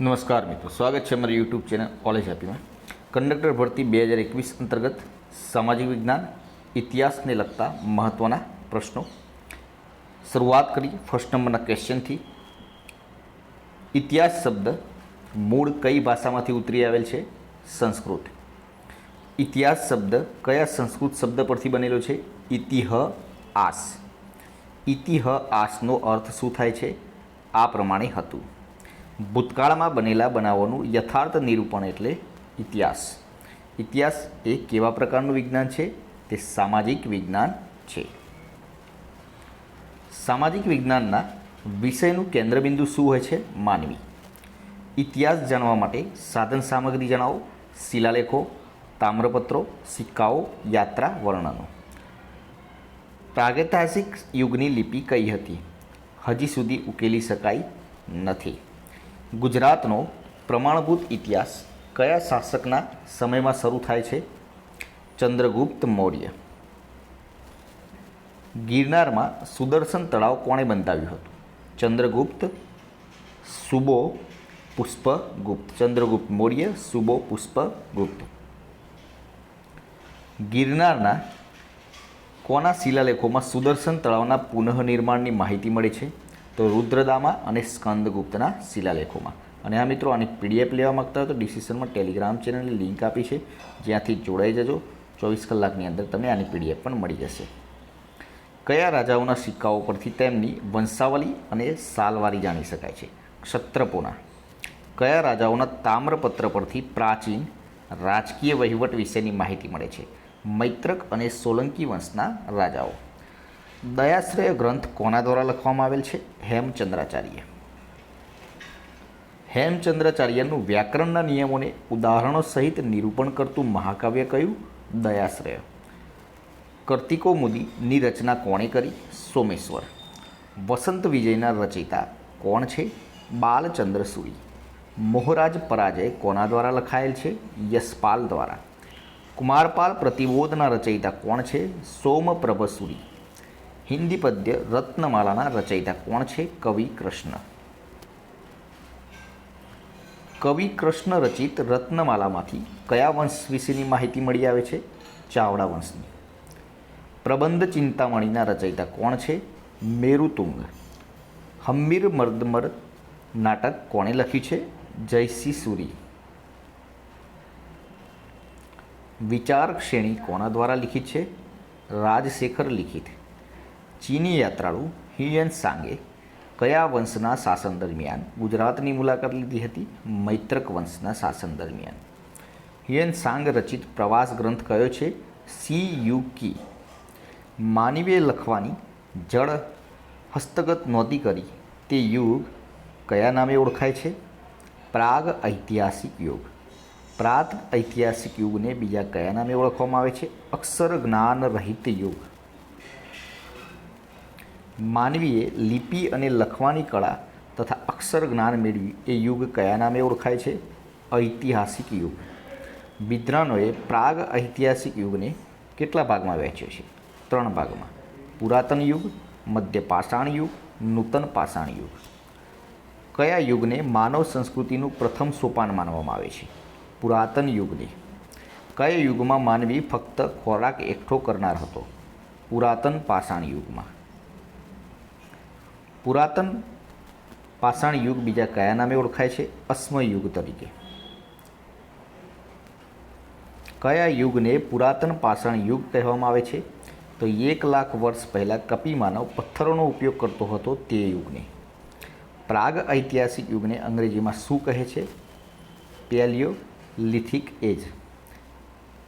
નમસ્કાર મિત્રો, સ્વાગત છે અમારી યુટ્યુબ ચેનલ કોલેજ હેપીમાં કંડક્ટર ભરતી બે હજાર એકવીસ અંતર્ગત સામાજિક વિજ્ઞાન, ઇતિહાસને લગતા મહત્ત્વના પ્રશ્નો. શરૂઆત કરી ફર્સ્ટ નંબરના ક્વેશ્ચનથી ઇતિહાસ શબ્દ મૂળ કઈ ભાષામાંથી ઉતરી આવેલ છે? સંસ્કૃત. ઇતિહાસ શબ્દ કયા સંસ્કૃત શબ્દ પરથી બનેલો છે? ઇતિહ આસ ઇતિહ આસનો અર્થ શું થાય છે? આ પ્રમાણે હતું. ભૂતકાળમાં બનેલા બનાવોનું યથાર્થ નિરૂપણ એટલે ઇતિહાસ. ઇતિહાસ એ કેવા પ્રકારનું વિજ્ઞાન છે? તે સામાજિક વિજ્ઞાન છે. સામાજિક વિજ્ઞાનના વિષયનું કેન્દ્રબિંદુ શું હોય છે? માનવી. ઇતિહાસ જાણવા માટે સાધન સામગ્રી જણાવો, શિલાલેખો, તામ્રપત્રો, સિક્કાઓ, યાત્રા, વર્ણનો. પ્રાગૈતિહાસિક યુગની લિપિ કઈ હતી? હજી સુધી ઉકેલી શકાય નથી. ગુજરાતનો પ્રમાણભૂત ઇતિહાસ કયા શાસકના સમયમાં શરૂ થાય છે? ચંદ્રગુપ્ત મૌર્ય. ગિરનારમાં સુદર્શન તળાવ કોણે બંધાવ્યું હતું? ચંદ્રગુપ્ત, સુબો પુષ્પગુપ્ત. ચંદ્રગુપ્ત મૌર્ય, સુબો પુષ્પગુપ્ત. ગિરનારના કોના શિલાલેખોમાં સુદર્શન તળાવના પુનઃનિર્માણની માહિતી મળે છે? તો રુદ્રદામાં અને સ્કંદગુપ્તના શિલાલેખોમાં. અને આ મિત્રો, આની પીડીએફ લેવા માગતા હોય તો ડિસ્ક્રિપ્શનમાં ટેલિગ્રામ ચેનલની લિંક આપી છે. જ્યાંથી જોડાઈ જજો. ચોવીસ કલાકની અંદર તમને આની પીડીએફ પણ મળી જશે. કયા રાજાઓના સિક્કાઓ પરથી તેમની વંશાવલી અને સાલવારી જાણી શકાય છે? ક્ષત્રપોના. કયા રાજાઓના તામ્રપત્ર પરથી પ્રાચીન રાજકીય વહીવટ વિશેની માહિતી મળે છે? મૈત્રક અને સોલંકી વંશના રાજાઓ. દયાશ્રય ગ્રંથ કોના દ્વારા લખવામાં આવેલ છે? હેમચંદ્રાચાર્ય. હેમચંદ્રાચાર્યનું વ્યાકરણના નિયમોને ઉદાહરણો સહિત નિરૂપણ કરતું મહાકાવ્ય કયું? દયાશ્રય. કર્તિકોમુદીની રચના કોણે કરી? સોમેશ્વર. વસંત વિજયના રચયિતા કોણ છે? બાલચંદ્ર સુરી. મોહરાજ પરાજય કોના દ્વારા લખાયેલ છે? યશપાલ દ્વારા. કુમારપાલ પ્રતિબોધના રચયિતા કોણ છે? સોમપ્રભ સુરી. હિન્દી પદ્ય રત્નમાલાના રચયિતા કોણ છે? કવિ કૃષ્ણ. કવિ કૃષ્ણ રચિત રત્નમાલામાંથી કયા વંશ વિશેની માહિતી મળી આવે છે? ચાવડા વંશની. પ્રબંધ ચિંતામણીના રચયિતા કોણ છે? મેરુતુંગ. હમ્મીર મર્દમર નાટક કોણે લખ્યું છે? જયસિંહ સુરી. વિચાર શ્રેણી કોના દ્વારા લિખિત છે? રાજશેખર લિખિત. ચીની યાત્રાળુ હિયન સાંગે કયા વંશના શાસન દરમિયાન ગુજરાતની મુલાકાત લીધી હતી? મૈત્રક વંશના શાસન દરમિયાન. હિયન સાંગ રચિત પ્રવાસ ગ્રંથ કયો છે? સી યુ કી. માનવીએ લખવાની જળ હસ્તગત નોંધી કરી તે યુગ કયા નામે ઓળખાય છે? પ્રાગ ઐતિહાસિક યુગ. પ્રાગ ઐતિહાસિક યુગને બીજા કયા નામે ઓળખવામાં આવે છે? અક્ષર જ્ઞાન રહિત યુગ. માનવીએ લિપિ અને લખવાની કળા તથા અક્ષર જ્ઞાન મેળવ્યું એ યુગ કયા નામે ઓળખાય છે? ઐતિહાસિક યુગ. વિદ્વાનોએ પ્રાગ ઐતિહાસિક યુગને કેટલા ભાગમાં વહેંચ્યો છે? ત્રણ ભાગમાં. પુરાતન યુગ, મધ્ય પાષાણ યુગ, નૂતન પાષાણ યુગ. કયા યુગને માનવ સંસ્કૃતિનું પ્રથમ સોપાન માનવામાં આવે છે? પુરાતન યુગને. કયા યુગમાં માનવી ફક્ત ખોરાક એકઠો કરનાર હતો? પુરાતન પાષાણ યુગમાં. પુરાતન પાષાણ યુગ બીજા કયા નામે ઓળખાય છે? અશ્મ યુગ તરીકે. કયા યુગને પુરાતન પાષાણ યુગ કહેવામાં આવે છે? તો એક લાખ વર્ષ પહેલાં કપિમાનવ પથ્થરોનો ઉપયોગ કરતો હતો તે યુગને. પ્રાગ ઐતિહાસિક યુગને અંગ્રેજીમાં શું કહે છે? પેલિયો લિથિક એજ.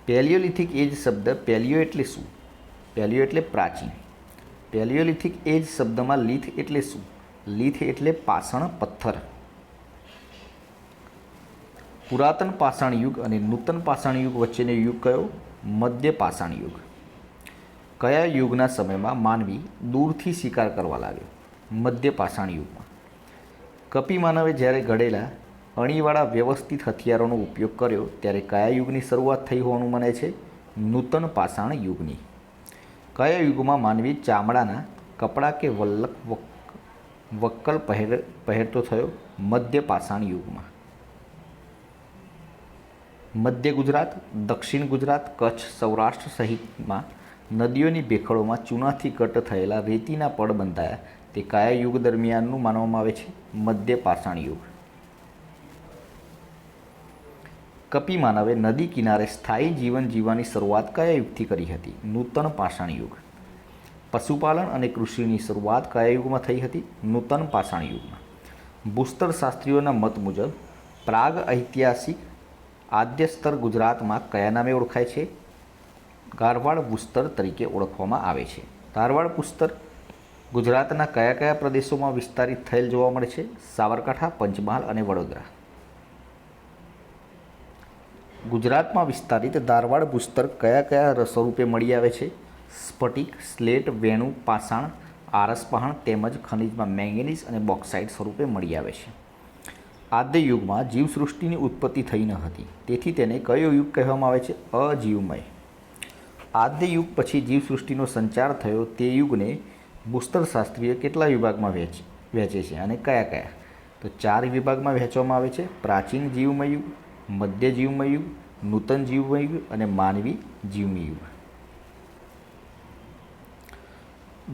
પેલિયોલિથિક એજ શબ્દ પેલિયો એટલે શું? પેલિયો એટલે પ્રાચીન. પેલિયોલિથિક એજ શબ્દમાં લીથ એટલે શું? લીથ એટલે પાષાણ પથ્થર. પુરાતન પાષાણ યુગ અને નૂતન પાષાણ યુગ વચ્ચેનો યુગ કયો? મધ્ય પાષાણ યુગ. કયા યુગના સમયમાં માનવી દૂરથી શિકાર કરવા લાગ્યો? મધ્ય પાષાણ યુગમાં. કપિમાનવે જ્યારે ઘડેલા અણીવાળા વ્યવસ્થિત હથિયારોનો ઉપયોગ કર્યો, ત્યારે કયા યુગની શરૂઆત થઈ હોવાનું મને છે? નૂતન પાષાણ યુગની. કયા યુગમાં માનવી ચામડાના કપડાં કે વલ્લક વક્કલ પહેર, પહેરતો થયો? મધ્ય પાષાણ યુગમાં. મધ્ય ગુજરાત, દક્ષિણ ગુજરાત, કચ્છ, સૌરાષ્ટ્ર સહિતમાં નદીઓની ભેખડોમાં ચૂનાથી કટ થયેલા રેતીના પડ બંધાયા. તે કયા યુગ દરમિયાનનું માનવામાં આવે છે? મધ્ય પાષાણ યુગ. કપી માનવે નદી કિનારે સ્થાયી જીવન જીવવાની શરૂઆત કયા યુગથી કરી હતી? નૂતન પાષાણ યુગ. પશુપાલન અને કૃષિની શરૂઆત કયા યુગમાં થઈ હતી? નૂતન પાષાણ યુગમાં. ભૂસ્તર શાસ્ત્રીઓના મત મુજબ, પ્રાગ ઐતિહાસિક આદ્ય સ્તર ગુજરાતમાં કયા નામે ઓળખાય છે? ગારવાડ ભૂસ્તર તરીકે ઓળખવામાં આવે છે. ધારવાડ પુસ્તર ગુજરાતના કયા કયા પ્રદેશોમાં વિસ્તારિત થયેલ જોવા મળે છે? સાબરકાંઠા, પંચમહાલ અને વડોદરા. ગુજરાતમાં વિસ્તારિત ધારવાડ ભૂસ્તર કયા કયા સ્વરૂપે મળી આવે છે? સ્ફટિક, સ્લેટ, વેણુ, પાષાણ આરસપહાણ તેમજ ખનિજમાં મેંગેનીઝ અને બોક્સાઇડ સ્વરૂપે મળી આવે છે. આદ્ય યુગમાં જીવસૃષ્ટિની ઉત્પત્તિ થઈ ન હતી. તેથી તેને કયો યુગ કહેવામાં આવે છે? અજીવમય. આદ્ય યુગ પછી જીવસૃષ્ટિનો સંચાર થયો તે યુગને ભૂસ્તરશાસ્ત્રીય કેટલા વિભાગમાં વહેંચ વહેંચે છે અને કયા કયા? તો ચાર વિભાગમાં વહેંચવામાં આવે છે. પ્રાચીન જીવમય યુગ મધ્ય જીવમય યુગ નૂતન જીવમય યુગ અને માનવી જીવમય. યુગ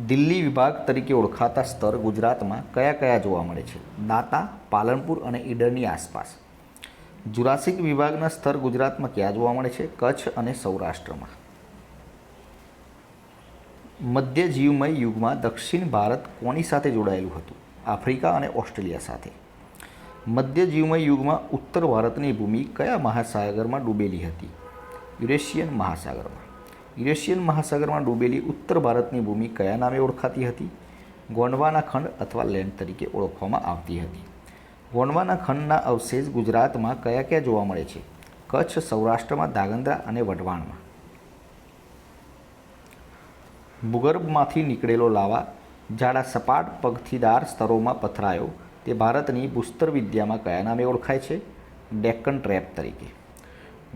દિલ્હી વિભાગ તરીકે ઓળખાતા સ્તર ગુજરાતમાં કયા કયા જોવા મળે છે? દાતા, પાલનપુર અને ઈડરની આસપાસ. જુરાસિક વિભાગના સ્તર ગુજરાતમાં ક્યાં જોવા મળે છે? કચ્છ અને સૌરાષ્ટ્રમાં. મધ્ય જીવમય યુગમાં દક્ષિણ ભારત કોની સાથે જોડાયેલું હતું? આફ્રિકા અને ઓસ્ટ્રેલિયા સાથે. મધ્ય જીવમય યુગમાં ઉત્તર ભારતની ભૂમિ કયા મહાસાગરમાં ડૂબેલી હતી? યુરેશિયન મહાસાગરમાં. યુરેશિયન મહાસાગરમાં ડૂબેલી ઉત્તર ભારતની ભૂમિ કયા નામે ઓળખાતી હતી? ગોંડવાના ખંડ અથવા લેન્ડ તરીકે ઓળખવામાં આવતી હતી. ગોંડવાના ખંડના અવશેષ ગુજરાતમાં કયા કયા જોવા મળે છે? કચ્છ, સૌરાષ્ટ્રમાં ધાગંદ્રા અને વઢવાણમાં. ભૂગર્ભમાંથી નીકળેલો લાવા જાડા સપાટ પગથીદાર સ્તરોમાં પથરાયો તે ભારતની ભૂસ્તર વિદ્યામાં કયા નામે ઓળખાય છે? ડેક્કન ટ્રેપ તરીકે.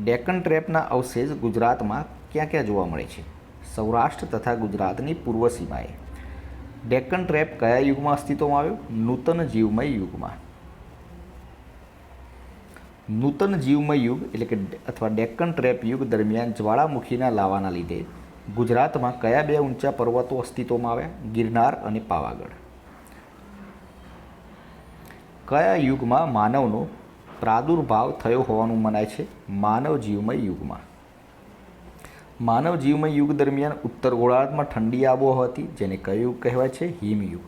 ડેક્કન ટ્રેપના અવશેષ ગુજરાતમાં ક્યાં ક્યાં જોવા મળે છે? સૌરાષ્ટ્ર તથા ગુજરાતની પૂર્વ સીમાએ. ડેક્કન ટ્રેપ કયા યુગમાં અસ્તિત્વમાં આવ્યો? નૂતન જીવમય યુગમાં. નૂતન જીવમય યુગ એટલે કે અથવા ડેક્કન ટ્રેપ યુગ દરમિયાન જ્વાળામુખીના લાવાના લીધે ગુજરાતમાં કયા બે ઊંચા પર્વતો અસ્તિત્વમાં આવ્યા? ગિરનાર અને પાવાગઢ. કયા યુગમાં માનવનો પ્રાદુર્ભાવ થયો હોવાનું મનાય છે? માનવ જીવમય યુગમાં. માનવ જીવમય યુગ દરમિયાન ઉત્તર ગોળાર્ધમાં ઠંડી આબોહવા હતી, જેને કયું કહેવાય છે? હિમયુગ.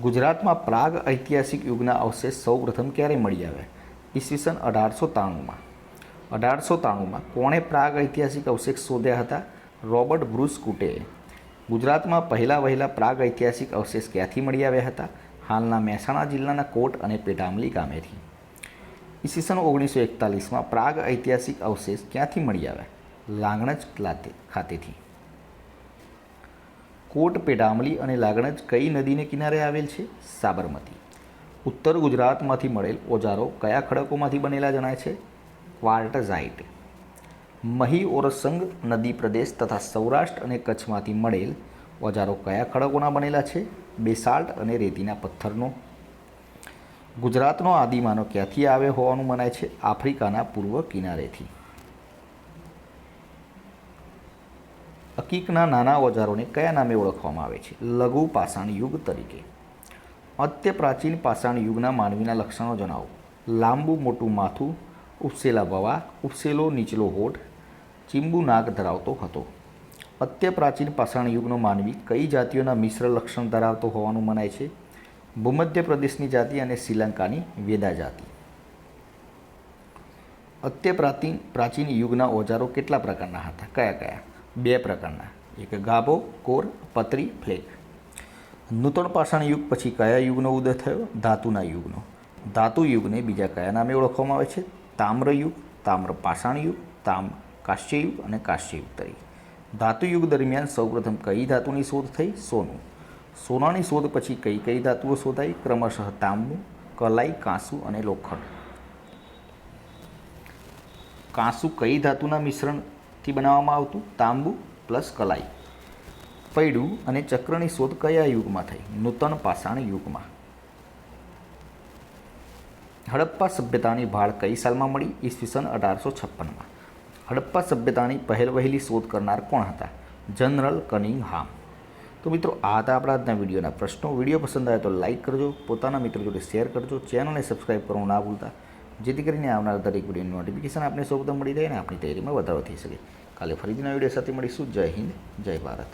ગુજરાતમાં પ્રાગ ઐતિહાસિક યુગના અવશેષ સૌપ્રથમ ક્યારે મળી આવ્યા? ઈસવીસન અઢારસો ત્રાણુંમાં. અઢારસો ત્રાણુંમાં કોણે પ્રાગ ઐતિહાસિક અવશેષ શોધ્યા હતા? રોબર્ટ બ્રુસ કુટેએ. ગુજરાતમાં પહેલા વહેલા પ્રાગ ઐતિહાસિક અવશેષ ક્યાંથી મળી આવ્યા હતા? હાલના મહેસાણા જિલ્લાના કોટ અને પેટામલી ગામેથી. ઈસવીસન ઓગણીસો એકતાલીસમાં પ્રાગ ઐતિહાસિક અવશેષ ક્યાંથી મળી આવ્યા? લાગણજ ખાતે ખાતેથી. કોટ પેડામલી અને લાગણજ કઈ નદીને કિનારે આવેલ છે? સાબરમતી. ઉત્તર ગુજરાતમાંથી મળેલ ઓજારો કયા ખડકોમાંથી બનેલા જણાય છે? ક્વાર્ટઝાઇટ. મહી ઓરસંગ નદી પ્રદેશ તથા સૌરાષ્ટ્ર અને કચ્છમાંથી મળેલ ઓજારો કયા ખડકોના બનેલા છે? બેસાલ્ટ અને રેતીના પથ્થરનો. ગુજરાતનો આદિમાનો ક્યાંથી આવ્યો હોવાનું મનાય છે? આફ્રિકાના પૂર્વ કિનારેથી. અકીકના નાના ઓજારોને કયા નામે ઓળખવામાં આવે છે? લઘુ પાષાણ યુગ તરીકે. અત્ય પ્રાચીન પાષાણ યુગના માનવીના લક્ષણો જણાવો. લાંબુ મોટું માથું ઉપસેલા વવા ઉપસેલો નીચલો હોઠ ચીંબુ નાક ધરાવતો હતો. અત્ય પ્રાચીન પાષાણ યુગનો માનવી કઈ જાતિઓના મિશ્ર લક્ષણ ધરાવતો હોવાનું મનાય છે? ભૂમધ્ય પ્રદેશની જાતિ અને શ્રીલંકાની વેદા જાતિ. અત્ય પ્રાચીન પ્રાચીન યુગના ઓજારો કેટલા પ્રકારના હતા? કયા કયા? બે પ્રકારના. એક ગાભો, કોર, પતરી ફ્લેક નૂતન પાષાણ યુગ પછી કયા યુગનો ઉદય થયો? ધાતુના યુગનો. ધાતુ યુગને બીજા કયા નામે ઓળખવામાં આવે છે? તામ્ર યુગ તામ્ર પાષાણ યુગ, તામ કાશ્ય યુગ અને કાશ્યયુગ તરીકે. ધાતુ યુગ દરમિયાન સૌપ્રથમ કઈ ધાતુની શોધ થઈ? સોનું. સોનાની શોધ પછી કઈ કઈ ધાતુઓ શોધાઈ? ક્રમશઃ તાંબુ, કલાઈ, કાંસુ અને લોખંડ. કાંસુ કઈ ધાતુના મિશ્રણથી બનાવવામાં આવતું? તાંબુ પ્લસ કલાઈ. પૈડું અને ચક્રની શોધ કયા યુગમાં થઈ? નૂતન પાષાણ યુગમાં. હડપ્પા સભ્યતાની ભાળ કઈ સાલમાં મળી? ઈસવીસન અઢારસો છપ્પનમાં. હડપ્પા સભ્યતાની પહેલ વહેલી શોધ કરનાર કોણ હતા? જનરલ કનિંગહામ તો મિત્રો, આ હતા આપણા આજના વિડીયોના પ્રશ્નો. વીડિયો પસંદ આવે તો લાઇક કરજો, પોતાના મિત્રો જોડે શેર કરજો, ચેનલને સબસ્ક્રાઈબ કરવું ના ભૂલતા, જેથી કરીને આવનાર દરેક વિડીયોની નોટિફિકેશન આપને સૌપ્રથમ મળી રહે અને આપણી તૈયારીમાં વધારો થઈ શકે. કાલે ફરીથી નવા વીડિયો સાથે મળીશું. જય હિન્દ, જય ભારત.